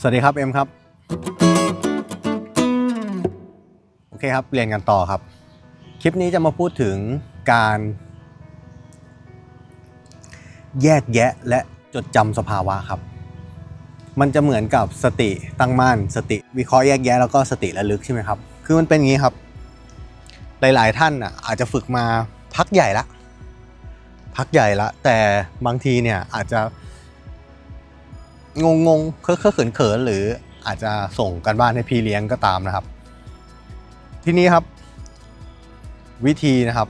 สวัสดีครับเอ็มครับ โอเคครับเรียนกันต่อครับ คลิปนี้จะมาพูดถึงการ แยกแยะและจดจำสภาวะครับ มันจะเหมือนกับสติตั้งมั่นสติวิเคราะห์แยกแยะแล้วก็สติระลึกใช่ไหมครับ คือมันเป็นอย่างนี้ครับ หลาย ๆ ท่านอะอาจจะฝึกมาพักใหญ่ละ พักใหญ่ละ แต่บางทีเนี่ยอาจจะ งงงๆเคอะเขินเขินหรืออาจจะส่งกันบ้านให้พี่เลี้ยงก็ตามนะครับ ทีนี้ครับ วิธีนะครับ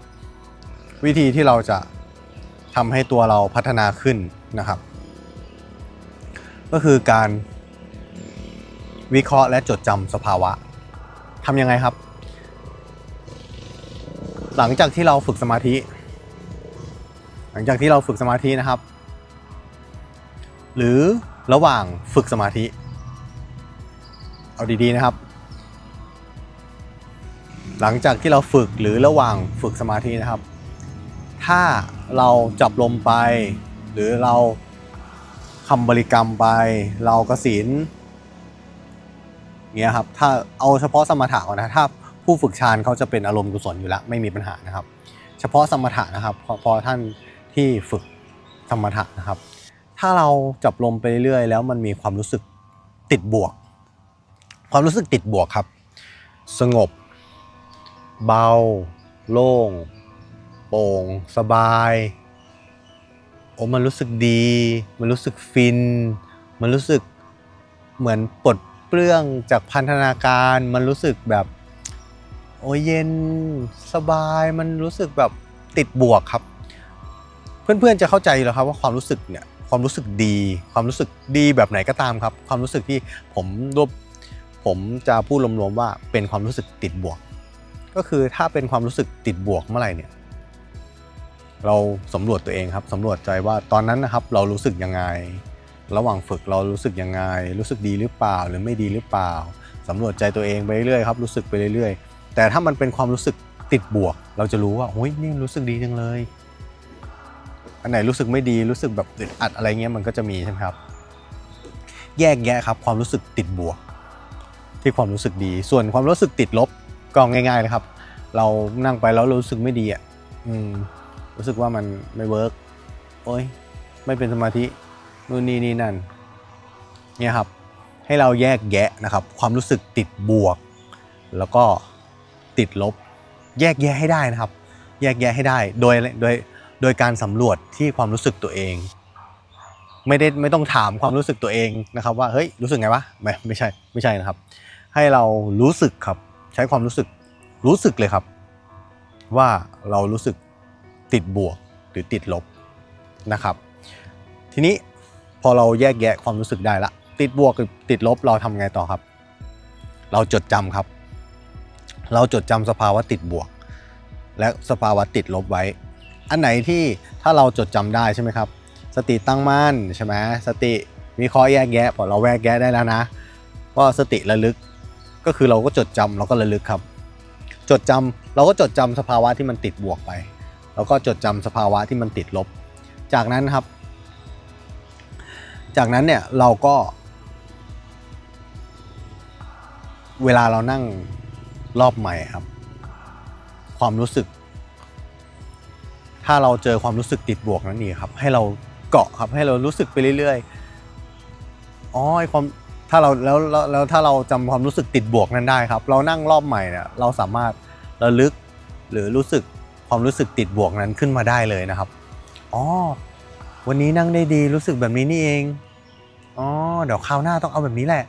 วิธีที่เราจะทำให้ตัวเราพัฒนาขึ้นนะครับ ก็คือการวิเคราะห์และจดจำสภาวะทำยังไงครับ หลังจากที่เราฝึกสมาธิ หลังจากที่เราฝึกสมาธินะครับ หรือ ระหว่างฝึกสมาธิ เอาดีๆนะครับ หลังจากที่เราฝึกหรือระหว่างฝึกสมาธินะครับ ถ้าเราจับลมไป หรือเราคำบริกรรมไป เรากสินเงี้ยครับถ้าเอาเฉพาะสมถะก่อนนะถ้าผู้ฝึกฌานเขาจะเป็นอารมณ์กุศลอยู่แล้วไม่มีปัญหานะครับ เฉพาะสมถะนะครับพอพอท่านที่ฝึกสมถะนะครับ ถ้าเราจับลมไปเรื่อยๆ แล้วมันมีความรู้สึกติดบวก ความรู้สึกติดบวกครับ สงบ เบา โล่ง โปร่ง สบายโอ้มันรู้สึกดี มันรู้สึกฟิน มันรู้สึกเหมือนปลดเปลื้องจากพันธนาการ มันรู้สึกแบบโอ้เย็นสบาย มันรู้สึกแบบติดบวกครับ เพื่อนๆจะเข้าใจอยู่แล้วครับว่าความรู้สึกเนี่ย ความรู้สึกดี ความรู้สึกดีแบบไหนก็ตามครับ ความรู้สึกที่ผมรวบผมจะพูดรวมๆว่าเป็นความรู้สึกติดบวก ก็คือถ้าเป็นความรู้สึกติดบวกเมื่อไหร่เนี่ย เราสำรวจตัวเองครับสำรวจใจว่าตอนนั้นนะครับ เรารู้สึกยังไง ระหว่างฝึกเรารู้สึกยังไง รู้สึกดีหรือเปล่า หรือไม่ดีหรือเปล่าสำรวจใจตัวเองไปเรื่อยๆครับรู้สึกไปเรื่อยๆ แต่ถ้ามันเป็นความรู้สึกติดบวก เราจะรู้ว่าโอ้ยนี่รู้สึกดีจังเลย อันไหนรู้สึกไม่ดีรู้สึกแบบอึดอัดอะไรเงี้ยมันก็จะมีใช่ไหมครับ แยกแยะครับความรู้สึกติดบวก ที่ความรู้สึกดี ส่วนความรู้สึกติดลบก็ง่ายๆเลยครับ เรานั่งไปแล้วรู้สึกไม่ดีอะรู้สึกว่ามันไม่เวิร์กโอ้ยไม่เป็นสมาธินู่นนี่นี่นั่นเนี่ยครับให้เราแยกแยะนะครับ ความรู้สึกติดบวก แล้วก็ติดลบ แยกแยะให้ได้นะครับ แยกแยะให้ได้โดยโดย โดยการสำรวจที่ความรู้สึกตัวเอง ไม่ได้ไม่ต้องถามความรู้สึกตัวเองนะครับ ว่าเฮ้ยรู้สึกไงวะไม่ไม่ใช่ไม่ใช่นะครับ ให้เรารู้สึกครับ ใช้ความรู้สึกรู้สึกเลยครับ ว่าเรารู้สึกติดบวกหรือติดลบนะครับ ทีนี้พอเราแยกแยะความรู้สึกได้ละติดบวกกับติดลบเราทำไงต่อครับ เราจดจำครับ เราจดจำสภาวะติดบวก และสภาวะติดลบไว้ อันไหนที่ถ้าเราจดจำได้ใช่ไหมครับ สติตั้งมั่นใช่ไหมสติวิเคราะห์แยกแยะพอเราแยกแยะได้แล้วนะก็สติระลึกก็คือเราก็จดจำเราก็ระลึกครับ จดจำเราก็จดจำสภาวะที่มันติดบวกไป แล้วก็จดจำสภาวะที่มันติดลบ จากนั้นครับ จากนั้นเนี่ยเราก็ เวลาเรานั่งรอบใหม่ครับ ความรู้สึก ถ้าเราเจอความรู้สึกติดบวกนั่นเองครับ ให้เราเกาะครับให้เรารู้สึกไปเรื่อยๆอ๋อไอความถ้าเราแล้วแล้วแล้วถ้าเราจำความรู้สึกติดบวกนั้นได้ครับ เรานั่งรอบใหม่เนี่ยเราสามารถระลึกหรือรู้สึกความรู้สึกติดบวกนั้นขึ้นมาได้เลยนะครับอ๋อวันนี้นั่งได้ดีรู้สึกแบบนี้นี่เองอ๋อเดี๋ยวคราวหน้าต้องเอาแบบนี้แหละ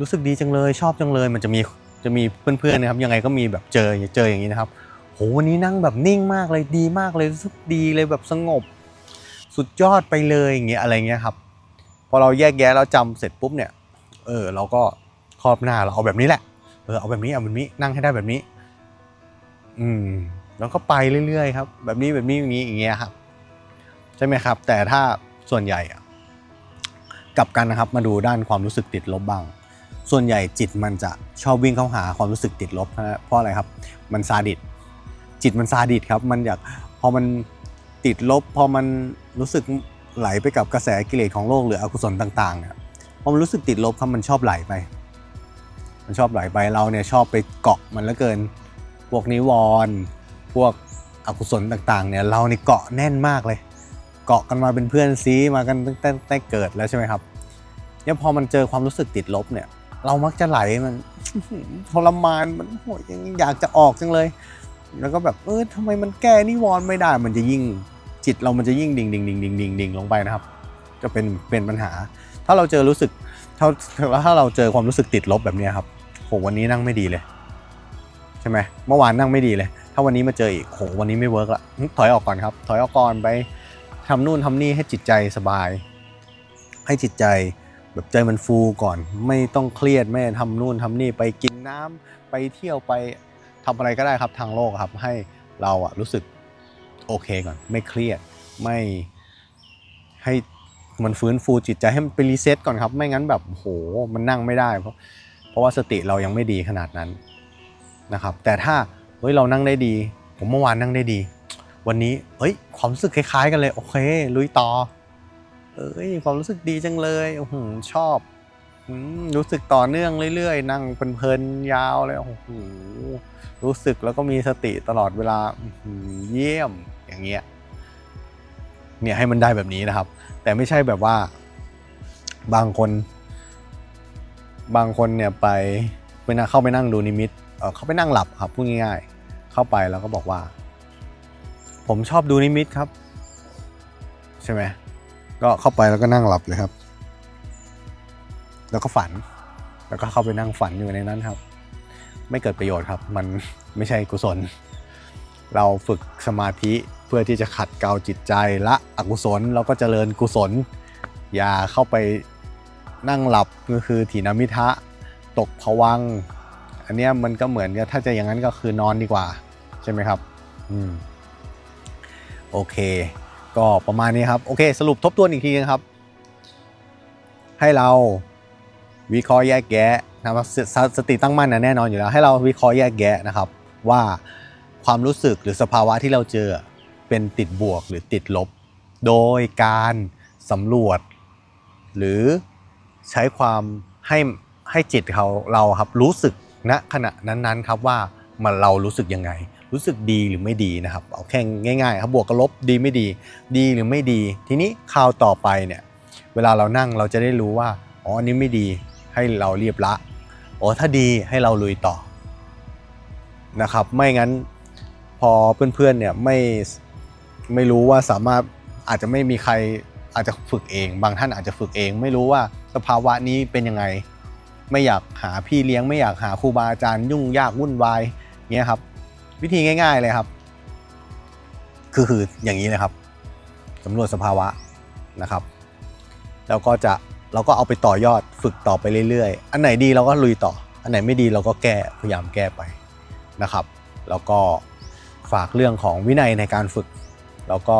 รู้สึกดีจังเลยชอบจังเลย มันจะมีจะมีเพื่อนๆนะครับ ยังไงก็มีแบบเจอเจออย่างนี้นะครับ โหวันนี้นั่งแบบนิ่งมากเลยดีมากเลยรู้สึกดีเลยแบบสงบ สุดยอดไปเลยอย่างเงี้ยอะไรเงี้ยครับ พอเราแยกแยะแล้วจำเสร็จปุ๊บเนี่ย เออ เราก็ครอบหน้าเราเอาแบบนี้แหละเออเอาแบบนี้เอาแบบนี้นั่งให้ได้แบบนี้ อืมแล้วก็ไปเรื่อยๆครับ แบบนี้แบบนี้อย่างนี้อย่างเงี้ยครับ ใช่ไหมครับ แต่ถ้าส่วนใหญ่กลับกันนะครับมาดูด้านความรู้สึกติดลบบ้าง ส่วนใหญ่จิตมันจะชอบวิ่งเข้าหาความรู้สึกติดลบเพราะอะไรครับ มันซาดิส จิตมันซาดิสครับ มันอยากพอมันติดลบ พอมันรู้สึกไหลไปกับกระแสกิเลสของโลกหรืออกุศลต่างๆเนี่ยอมันรู้สึกติดลบครับมันชอบไหลไป มันชอบไหลไปเราเนี่ยชอบไปเกาะมันเหลือเกิน พวกนิวรณ์พวกอกุศลต่างๆเนี่ยเรานี่เกาะแน่นมากเลย เกาะกันมาเป็นเพื่อนซีมากันตั้งแต่ตั้งแต่เกิดแล้วใช่ไหมครับเนี่ยพอมันเจอความรู้สึกติดลบเนี่ย เรามักจะไหลมันทรมานมันโหยยังอยากจะออกจังเลย แล้วก็แบบเออทำไมมันแก้นิวรณ์ไม่ได้ มันจะยิ่งจิตเรามันจะยิ่งดิ่งดิ่งดิ่งดิ่งดิ่งดิ่งลงไปนะครับ จะเป็นเป็นปัญหา ถ้าเราเจอรู้สึกถ้าถ้าเราเจอความรู้สึกติดลบแบบนี้ครับโหวันนี้นั่งไม่ดีเลย ใช่ไหมเมื่อวานนั่งไม่ดีเลย ถ้าวันนี้มาเจออีกโหวันนี้ไม่เวิร์กละถอยออกก่อนครับ ถอยออกก่อนไปทำนู่นทำนี่ให้จิตใจสบาย ให้จิตใจแบบใจมันฟูก่อน ไม่ต้องเครียดไม่ทำนู่นทำนี่ไปกินน้ำไปเที่ยวไป ทำอะไรก็ได้ครับทางโลกครับให้เราอะรู้สึกโอเคก่อน ไม่เครียดไม่ให้มันฟื้นฟูจิตใจให้มันไปรีเซ็ตก่อนครับ ไม่งั้นแบบโหมันนั่งไม่ได้เพราะเพราะว่าสติเรายังไม่ดีขนาดนั้นนะครับ แต่ถ้าเฮ้ยเรานั่งได้ดี ผมเมื่อวานนั่งได้ดี วันนี้เฮ้ย ความรู้สึกคล้าย ๆ กันเลยโอเค ลุยต่อเอ้ยความรู้สึกดีจังเลยโอ้โหชอบ รู้สึกต่อเนื่องเรื่อยๆ นั่งเพลินๆยาวเลยโอ้โหรู้สึกแล้วก็มีสติตลอดเวลาเยี่ยมอย่างเงี้ยเนี่ยให้มันได้แบบนี้นะครับ แต่ไม่ใช่แบบว่า บางคน บางคนเนี่ยไปไปนั่งเข้าไปนั่งดูนิมิตเเขาไปนั่งหลับครับพูดง่ายๆ เข้าไปแล้วก็บอกว่า ผมชอบดูนิมิตครับ ใช่ไหมก็เข้าไปแล้วก็นั่งหลับเลยครับ แล้วก็ฝัน แล้วก็เข้าไปนั่งฝันอยู่ในนั้นครับ ไม่เกิดประโยชน์ครับ มันไม่ใช่กุศล เราฝึกสมาธิเพื่อที่จะขัดเกลาจิตใจละอกุศลเราก็เจริญกุศล อย่าเข้าไปนั่งหลับก็คือถีนมิทะตกผวัง อันเนี้ยมันก็เหมือนกับถ้าจะอย่างนั้นก็คือนอนดีกว่า ใช่ไหมครับ อืม โอเค ก็ประมาณนี้ครับ โอเค สรุปทบทวนอีกทีนะครับ ให้เรา วิเคราะห์แยกแยะนะครับสสติตั้งมั่นนะแน่นอนอยู่แล้ว ให้เราวิเคราะห์แยกแยะนะครับว่าความรู้สึกหรือสภาวะที่เราเจอเป็นติดบวกหรือติดลบ โดยการสำรวจ หรือใช้ความให้ให้จิตเขาเราครับรู้สึกณขณะนั้นๆครับว่ามันเรารู้สึกยังไง รู้สึกดีหรือไม่ดีนะครับเอาแค่ง่ายๆครับบวกกับลบดีไม่ดี ดีหรือไม่ดี ทีนี้คราวต่อไปเนี่ยเวลาเรานั่งเราจะได้รู้ว่าอ๋ออันนี้ไม่ดี ให้เราเรียบละโอ๋อถ้าดีให้เราลุยต่อนะครับ ไม่งั้นพอเพื่อนๆเนี่ยไม่ไม่รู้ว่าสามารถอาจจะไม่มีใครอาจจะฝึกเอง บางท่านอาจจะฝึกเอง ไม่รู้ว่าสภาวะนี้เป็นยังไง ไม่อยากหาพี่เลี้ยง ไม่อยากหาครูบาอาจารย์ยุ่งยากวุ่นวายเงี้ยครับ วิธีง่าย ๆเลยครับ คือคืออย่างนี้เลยครับสำรวจสภาวะนะครับ แล้วก็จะ เราก็เอาไปต่อยอดฝึกต่อไปเรื่อยๆ อันไหนดีเราก็ลุยต่อ อันไหนไม่ดีเราก็แก้พยายามแก้ไปนะครับ แล้วก็ฝากเรื่องของวินัยในการฝึก แล้วก็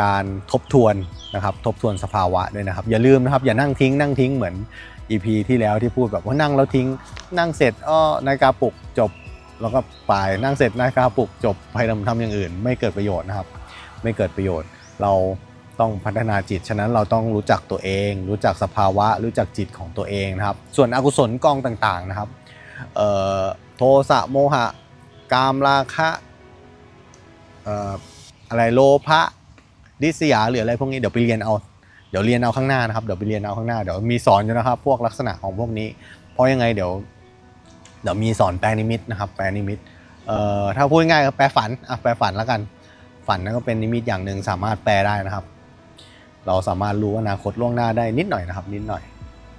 การทบทวนนะครับ ทบทวนสภาวะด้วยนะครับ อย่าลืมนะครับอย่านั่งทิ้งนั่งทิ้งเหมือน EP ที่แล้วที่พูดแบบว่านั่งแล้วทิ้ง นั่งเสร็จอ้อนาฬิกาปลุกจบ แล้วก็ไปนั่งเสร็จนาฬิกาปลุกจบไปทำทำอย่างอื่น ไม่เกิดประโยชน์นะครับ ไม่เกิดประโยชน์เรา ต้องพัฒนาจิต ฉะนั้นเราต้องรู้จักตัวเอง รู้จักสภาวะ รู้จักจิตของตัวเองนะครับ ส่วนอกุศลกองต่างๆนะครับโทสะโมหะ กามราคะอะไรโลภะดิษยาหรืออะไรพวกนี้เดี๋ยวไปเรียนเอาเดี๋ยวเรียนเอาข้างหน้านะครับเดี๋ยวไปเรียนเอาข้างหน้าเดี๋ยวมีสอนอยู่นะครับ พวกลักษณะของพวกนี้ เพราะยังไงเดี๋ยวเดี๋ยวมีสอนแปลนิมิตนะครับ แปลนิมิตเอ่อถ้าพูดง่ายก็แปลฝันอะแปลฝันแล้วกัน ฝันนั่นก็เป็นนิมิตอย่างหนึ่งสามารถแปลได้นะครับ เราสามารถรู้อนาคตล่วงหน้าได้นิดหน่อยนะครับ นิดหน่อย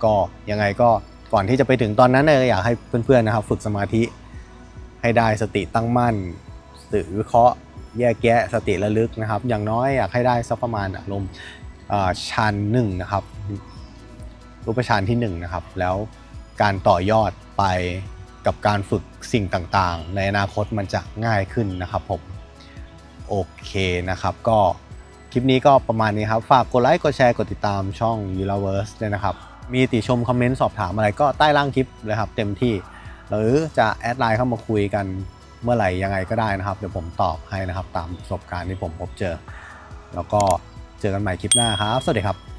ก็ยังไงก็ก่อนที่จะไปถึงตอนนั้นเนี่ยอยากให้เพื่อนๆนะครับ ฝึกสมาธิให้ได้สติตั้งมั่นสื่อวิเคราะห์แยกแยะสติระลึกนะครับ อย่างน้อยอยากให้ได้สักประมาณอารมณ์อ่านหนึ่งนะครับรูปฌานที่หนึ่งนะครับแล้วการต่อยอดไปกับการฝึกสิ่งต่างๆ ในอนาคตมันจะง่ายขึ้นนะครับผมโอเคนะครับก็ คลิปนี้ก็ประมาณนี้ครับ ฝากกดไลค์กดแชร์กดติดตามช่อง u l a v e r s e ด้วยนะครับ มีติชมคอมเมนต์สอบถามอะไรก็ใต้ล่างคลิปเลยครับ เต็มที่ หรือจะแอดไลน์เข้ามาคุยกันเมื่อไหร่ยังไงก็ได้นะครับ เดี๋ยวผมตอบให้นะครับ ตามประสบการณ์ที่ผมพบเจอ แล้วก็เจอกันใหม่คลิปหน้าครับ สวัสดีครับ